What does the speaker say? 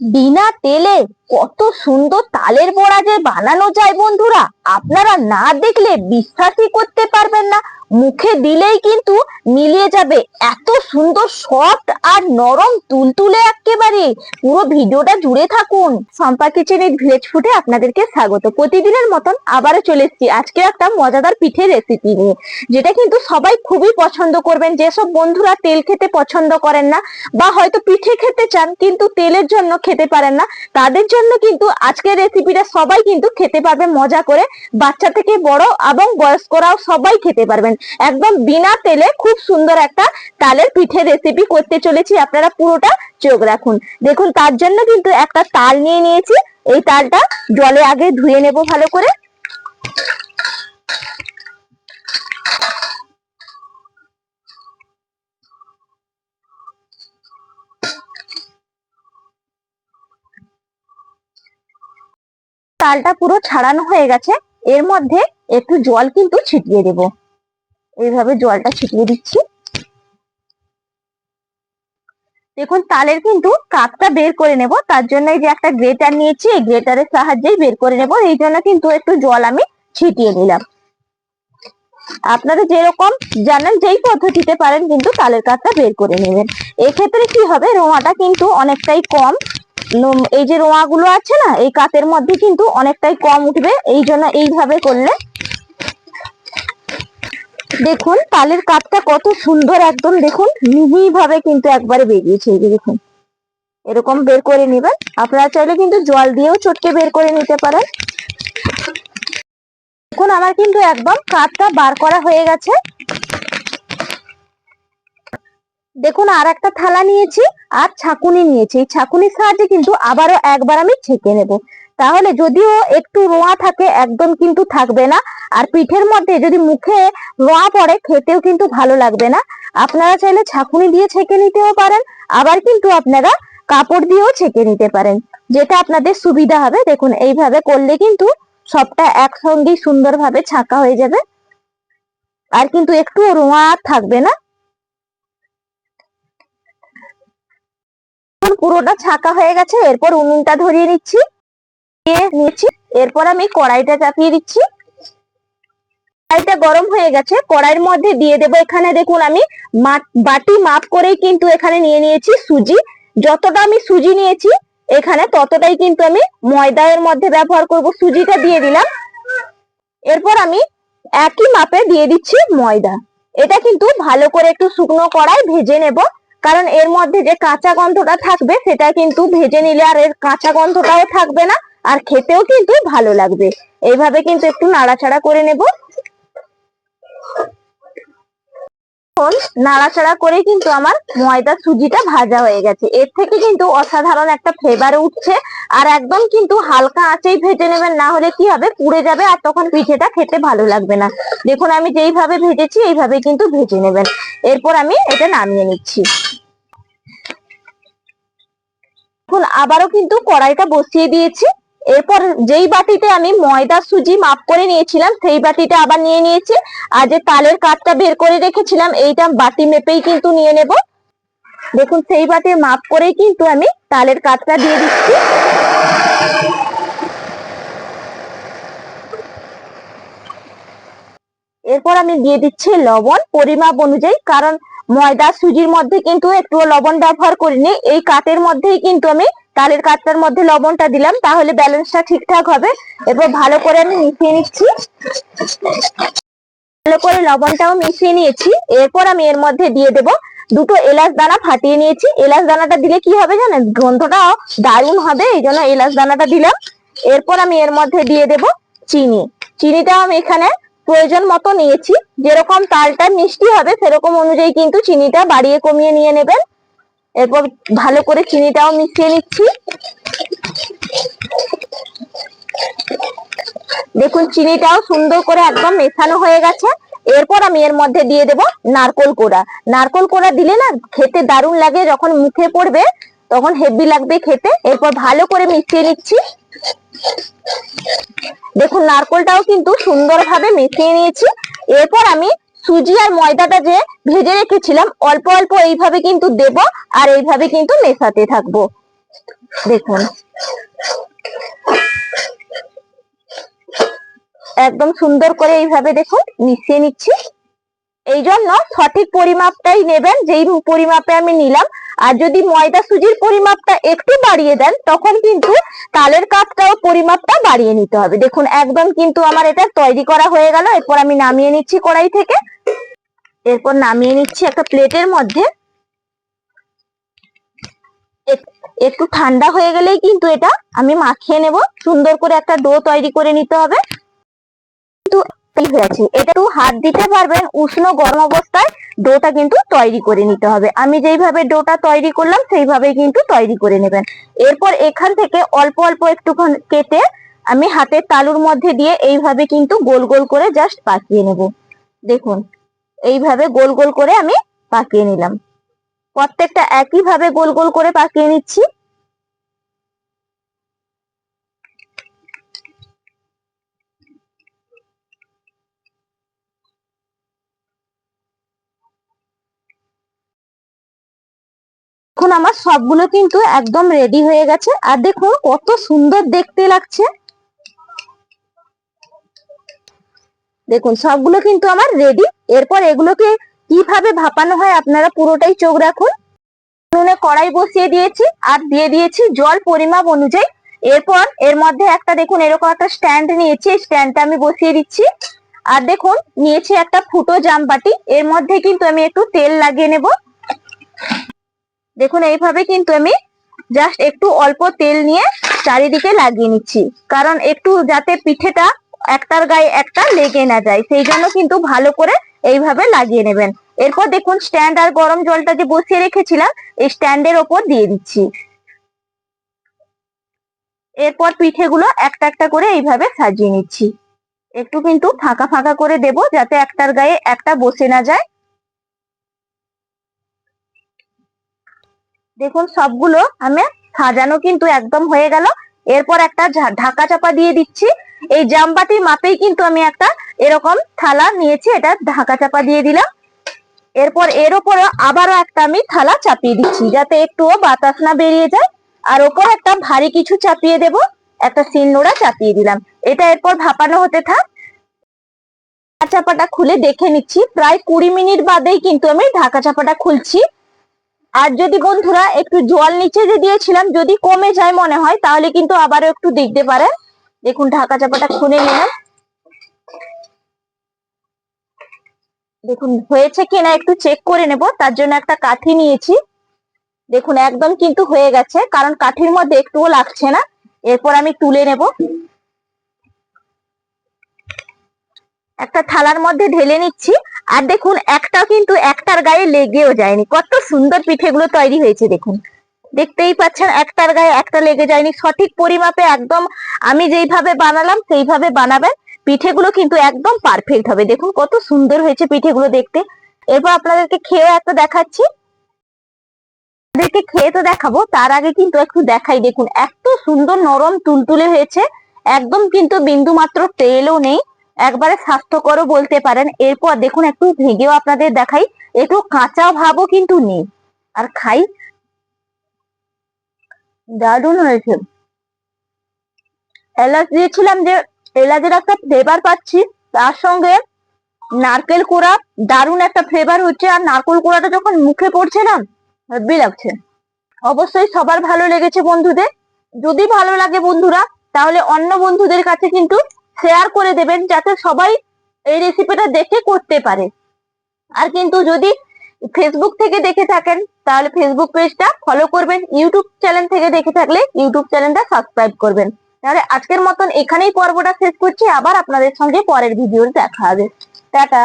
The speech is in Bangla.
বিনা তেলে কত সুন্দর তালের বড়া যে বানানো যায় বন্ধুরা, আপনারা না দেখলে বিশ্বাসই করতে পারবেন না। মুখে দিলেই কিন্তু মিলিয়ে যাবে। এত সুন্দর সফট আর নরম তুলতুলে একেবারে পুরো ভিডিওটা জুড়ে থাকুন। সম্পা কিচেনের ভিলেজ ফুডে আপনাদেরকে স্বাগত। প্রতিদিনের মতন আবারও চলে এসেছি আজকে একটা মজাদার পিঠে রেসিপি নিয়ে, যেটা কিন্তু সবাই খুবই পছন্দ করবেন। যেসব বন্ধুরা তেল খেতে পছন্দ করেন না বা হয়তো পিঠে খেতে চান কিন্তু তেলের জন্য খেতে পারেন না, তাদের জন্য কিন্তু আজকের রেসিপিটা সবাই কিন্তু খেতে পারবে, মজা করে। বাচ্চা থেকে বড় এবং বয়স্করাও সবাই খেতে পারবেন। একদম বিনা তেলে খুব সুন্দর একটা তালের পিঠে রেসিপি করতে চলেছি। আপনারা পুরোটা চোখ রাখুন। দেখুন, তার জন্য কিন্তু একটা তাল নিয়ে নিয়েছি। এই তালটা জলে আগে ধুয়ে নেব ভালো করে। তালটা পুরো ছাড়ানো হয়ে গেছে। এর মধ্যে একটু জল কিন্তু ছিটিয়ে দেব। এইভাবে জলটা ছিটিয়ে দিচ্ছি। দেখুন, তালের কিন্তু কাপটা বের করে নেব। তার জন্য যে একটা গ্রেটার নিয়েছি, এই গ্রেটারের সাহায্যেই বের করে নেব। এই জন্য কিন্তু একটু জল আমি ছিটিয়ে নিলাম। আপনারা যেরকম জানেন, যেই পদ্ধতিতে পারেন কিন্তু তালের কাপটা বের করে নেবেন। এক্ষেত্রে কি হবে, রোঁয়াটা কিন্তু অনেকটাই কম। এই যে রোঁয়াগুলো আছে না, এই কাতের মধ্যে কিন্তু অনেকটাই কম উঠবে। এই জন্য এইভাবে করলে দেখুন, তালের কাপটা কত সুন্দর একদম, দেখুন মিহি ভাবে কিন্তু একবারে বেরিয়েছে, এই দেখুন। এরকম বের করে নেবেন। আপনারা চাইলে কিন্তু জল দিয়েও চটকে বের করে নিতে পারেন। দেখুন, আমার কিন্তু একদম কাপটা বার করা হয়ে গেছে। দেখুন, আর একটা থালা নিয়েছি, আর ছাকুনি নিয়েছি। ছাকুনির সাহায্যে কিন্তু আবারও একবার আমি ছেঁকে নেব। তাহলে যদিও একটু রোঁয়া থাকে, একদম কিন্তু থাকবে না। আর পিঠের মধ্যে যদি মুখে রোঁয়া পড়ে, খেতেও কিন্তু ভালো লাগবে না। আপনারা চাইলে ছাকুনি দিয়ে ছেঁকে নিতেও পারেন, আবার কিন্তু আপনারা কাপড় দিয়েও ছেঁকে নিতে পারেন। যেটা আপনাদের সুবিধা হবে। দেখুন, এইভাবে করলে কিন্তু সবটা একসঙ্গেই সুন্দরভাবে ছাঁকা হয়ে যাবে। আর কিন্তু একটু রোঁয়া থাকবে না। পুরোটা ছাকা হয়ে গেছে। এরপর উনুনটা ধরিয়ে নিচ্ছি। নিচ্ছি এরপর আমি কড়াইটা চাপিয়ে দিচ্ছি। কড়াইটা গরম হয়ে গেছে। কড়াইয়ের মধ্যে দিয়ে দেবো এখানে দেখুন আমি বাটি মাপ করেই কিন্তু এখানে নিয়ে নিয়েছি সুজি। যতটা আমি সুজি নিয়েছি এখানে ততটাই কিন্তু আমি ময়দা এর মধ্যে ব্যবহার করব। সুজিটা দিয়ে দিলাম। এরপর আমি একই মাপে দিয়ে দিচ্ছি ময়দা। এটা কিন্তু ভালো করে একটু শুকনো কড়াই ভেজে নেব। কারণ এর মধ্যে যে কাঁচা গন্ধটা থাকবে সেটা কিন্তু ভেজে নিলে আর এর কাঁচা গন্ধটাও থাকবে না। আর খেতেও কিন্তু ভালো লাগবে। এইভাবে কিন্তু একটু নাড়াচাড়া করে নেব। এখন নাড়াচাড়া করে কিন্তু আমার ময়দা সুজিটা ভাজা হয়ে গেছে। এর থেকে কিন্তু অসাধারণ একটা ফ্লেভার উঠছে। আর একদম কিন্তু হালকা আঁচেই ভেজে নেবেন, না হলে কি হবে? পুড়ে যাবে আর তখন পিঠেটা খেতে ভালো লাগবে না। দেখুন, আমি যেইভাবে ভেজেছি এইভাবে কিন্তু ভেজে নেবেন। এরপর আমি এটা নামিয়ে নিচ্ছি। এখন আবারও কিন্তু কড়াইটা বসিয়ে দিয়েছি। এরপর যেই বাটিতে আমি ময়দা, সুজি মাপ করে নিয়েছিলাম, সেই বাটিটা আবার নিয়ে নিয়েছি। আর যে তালের কাঠটা বের করে রেখেছিলাম, এইটা বাটি মেপেই কিন্তু নিয়ে নেব। দেখুন, সেই বাটির মাপ করেই কিন্তু আমি তালের কাঠটা দিয়ে দিচ্ছি। এরপর আমি দিয়ে দিচ্ছি লবণ পরিমাপ অনুযায়ী, কারণ ময়দা, সুজির মধ্যে কিন্তু একটু লবণ ব্যবহার করিনি। এই কাঠের মধ্যেই কিন্তু আমি তালের কাঠটার মধ্যে লবণটা দিলাম, তাহলে ব্যালেন্সটা ঠিকঠাক হবে। এরপর ভালো করে আমি মিশিয়ে নিচ্ছি। ভালো করে লবণটাও মিশিয়ে নিয়েছি। এরপর আমি এর মধ্যে দিয়ে দেব দুটো এলাচ দানা ফাটিয়ে নিয়েছি। এলাচ দানাটা দিলে কি হবে জানেন? গন্ধটা দারুণ হবে, এই জন্য এলাচ দানাটা দিলাম। এরপর আমি এর মধ্যে দিয়ে দেব চিনি। চিনিটাও আমি এখানে প্রয়োজন মতো নিয়েছি। যেরকম তালটা মিষ্টি হবে, সেরকম অনুযায়ী কিন্তু চিনিটা বাড়িয়ে কমিয়ে নিয়ে নেবেন। এরপর ভালো করে চিনিটাও মিশিয়ে নিচ্ছি। দেখুন, চিনিটাও সুন্দর করে একদম মেশানো হয়ে গেছে। এরপর আমি এর মধ্যে দিয়ে দেব নারকোল কোড়া। নারকোল কোড়া দিলে না খেতে দারুণ লাগে, যখন মুখে পড়বে তখন হেভি লাগবে খেতে। এরপর ভালো করে মিশিয়ে নিচ্ছি। দেখুন, নারকোলটাও কিন্তু সুন্দরভাবে মিশিয়ে নিয়েছি। এরপর আমি সুজি আর ময়দাটা যে ভেজে রেখেছিলাম, অল্প অল্প এইভাবে কিন্তু দেব আর এইভাবে কিন্তু মেশাতে থাকব। দেখুন। একদম সুন্দর করে এইভাবে দেখুন মিশিয়ে নিচ্ছি। এই জন্য সঠিক পরিমাপটাই নেবেন, যেই পরিমাপে আমি নিলাম আর যদি ময়দা সুজির পরিমাপটা একটু বাড়িয়ে দেন, তখন কিন্তু তালের কাপটাও পরিমাপটা বাড়িয়ে নিতে হবে। দেখুন, একদম কিন্তু আমার এটা তৈরি করা হয়ে গেল। এরপর আমি নামিয়ে নিচ্ছি কড়াই থেকে। এরপর নামিয়ে নিচ্ছি একটা প্লেটের মধ্যে। একটু ঠান্ডা হয়ে গেলেই কিন্তু এটা আমি মাখিয়ে নেব। সুন্দর করে একটা ডো তৈরি করে নিতে হবে। এই হয়েছে এটা একটু হাত দিতে পারবেন, উষ্ণ গরম অবস্থায় ডোটা কিন্তু তৈরি করে নিতে হবে। আমি যেইভাবে ডোটা তৈরি করলাম সেইভাবে কিন্তু তৈরি করে নেবেন। এরপর এখান থেকে অল্প অল্প একটুখানি কেটে আমি হাতের তালুর মধ্যে দিয়ে এইভাবে কিন্তু গোল গোল করে জাস্ট পাকিয়ে নেব। দেখুন, এইভাবে গোল গোল করে আমি পাকিয়ে নিলাম। প্রত্যেকটা একই ভাবে গোল গোল করে পাকিয়ে নিচ্ছি। এখন আমার সবগুলো কিন্তু একদম রেডি হয়ে গেছে। আর দেখুন কত সুন্দর দেখতে লাগছে। দেখুন, সবগুলো কিন্তু আমার রেডি এরপর এগুলোকে কীভাবে ভাপানো হয় আপনারা পুরোটাই চোখ রাখুন। উনুনে কড়াই বসিয়ে দিয়েছি আর দিয়ে দিয়েছি জল পরিমাপ অনুযায়ী। এরপর এর মধ্যে একটা দেখুন, এরকম একটা স্ট্যান্ড নিয়েছি। স্ট্যান্ডটা আমি বসিয়ে দিচ্ছি। আর দেখুন, নিয়েছি একটা ফুটো জামবাটি এর মধ্যে কিন্তু আমি একটু তেল লাগিয়ে নেব। দেখুন, এইভাবে কিন্তু আমি জাস্ট একটু অল্প তেল নিয়ে চারিদিকে লাগিয়ে নিচ্ছি। কারণ একটু যাতে পিঠেটা একটার গায়ে একটা লেগে না যায়, সেই জন্য কিন্তু ভালো করে এইভাবে লাগিয়ে নেবেন। এরপর দেখুন স্ট্যান্ড আর গরম জলটা যে বসিয়ে রেখেছিলাম, এই স্ট্যান্ডের ওপর দিয়ে দিচ্ছি। এরপর পিঠেগুলো একটা একটা করে এইভাবে সাজিয়ে নিচ্ছি। একটু কিন্তু ফাঁকা ফাঁকা করে দেব, যাতে একটার গায়ে একটা বসে না যায়। দেখুন, সবগুলো আমি সাজানো কিন্তু একদম হয়ে গেল। এরপর একটা ঢাকা চাপা দিয়ে দিচ্ছি। এই জামবাটির মাপেই কিন্তু আমি একটা এরকম থালা নিয়েছি, এটা ঢাকা চাপা দিয়ে দিলাম। এরপর এর উপরে আবারও একটা আমি থালা চাপিয়ে দিচ্ছি, যাতে একটুও বাতাস না বেরিয়ে যায়। আর ওপর একটা ভারী কিছু চাপিয়ে দেব, একটা সিন্নোড়া চাপিয়ে দিলাম। এটা এরপর ভাপানো হতে থাক। ঢাকা চাপাটা খুলে দেখে নিচ্ছি। প্রায় কুড়ি মিনিট বাদেই কিন্তু আমি ঢাকা চাপাটা খুলছি। আর যদি বন্ধুরা একটু জল নিচে যে দিয়েছিলাম, যদি কমে যায় মনে হয়, তাহলে কিন্তু আবারও একটু দেখতে পারেন। দেখুন, ঢাকা চাপাটা খুলে নিলাম। দেখুন, হয়েছে কিনা একটু চেক করে নেব। তার জন্য একটা কাঠি নিয়েছি। দেখুন, একদম কিন্তু হয়ে গেছে, কারণ কাঠির মধ্যে একটুও লাগছে না। এরপর আমি তুলে নেব। একটা থালার মধ্যে ঢেলে নিচ্ছি, আর দেখুন, একটাও কিন্তু একটার গায়ে লেগেও যায়নি। কত সুন্দর পিঠেগুলো তৈরি হয়েছে, দেখুন। দেখতেই পাচ্ছেন, একটার গায়ে একটা লেগে যায়নি। সঠিক পরিমাপে একদম আমি যেইভাবে বানালাম, সেইভাবে বানাবেন। পিঠেগুলো কিন্তু একদম পারফেক্ট হবে। দেখুন, কত সুন্দর হয়েছে পিঠেগুলো দেখতে। এরপর আপনাদেরকে খেয়ে একটা দেখাচ্ছি। আপনাদেরকে খেয়ে তো দেখাবো, তার আগে কিন্তু একটু দেখাই। দেখুন, এত সুন্দর নরম, তুলতুলে হয়েছে। একদম কিন্তু বিন্দু মাত্র তেলও নেই। একবারে স্বাস্থ্যকরও বলতে পারেন। এরপর দেখুন, একটু ভেঙেও আপনাদের দেখাই। একটু কাঁচা ভাবও কিন্তু নেই। আর খাই। দারুণ হয়েছে। এলাচ দিয়েছিলাম যে, এলাচের একটা ফ্লেভার পাচ্ছি। তার সঙ্গে নারকেল কোড়া, দারুণ একটা ফ্লেভার হচ্ছে। আর নারকেল কোড়াটা যখন মুখে পড়ছে না, হেব্বি লাগছে। অবশ্যই সবার ভালো লেগেছে বন্ধুদের। যদি ভালো লাগে বন্ধুরা, তাহলে অন্য বন্ধুদের কাছে কিন্তু শেয়ার করে দেবেন যাতে সবাই এই রেসিপিটা দেখে করতে পারে। আর কিন্তু যদি ফেসবুক থেকে দেখে থাকেন, তাহলে ফেসবুক পেজটা ফলো করবেন ইউটিউব চ্যানেল থেকে দেখে থাকলে ইউটিউব চ্যানেলটা সাবস্ক্রাইব করবেন। তাহলে আজকের মতন এখানেই পর্বটা শেষ করছি, আবার আপনাদের সঙ্গে পরের ভিডিও দেখা হবে। টাটা!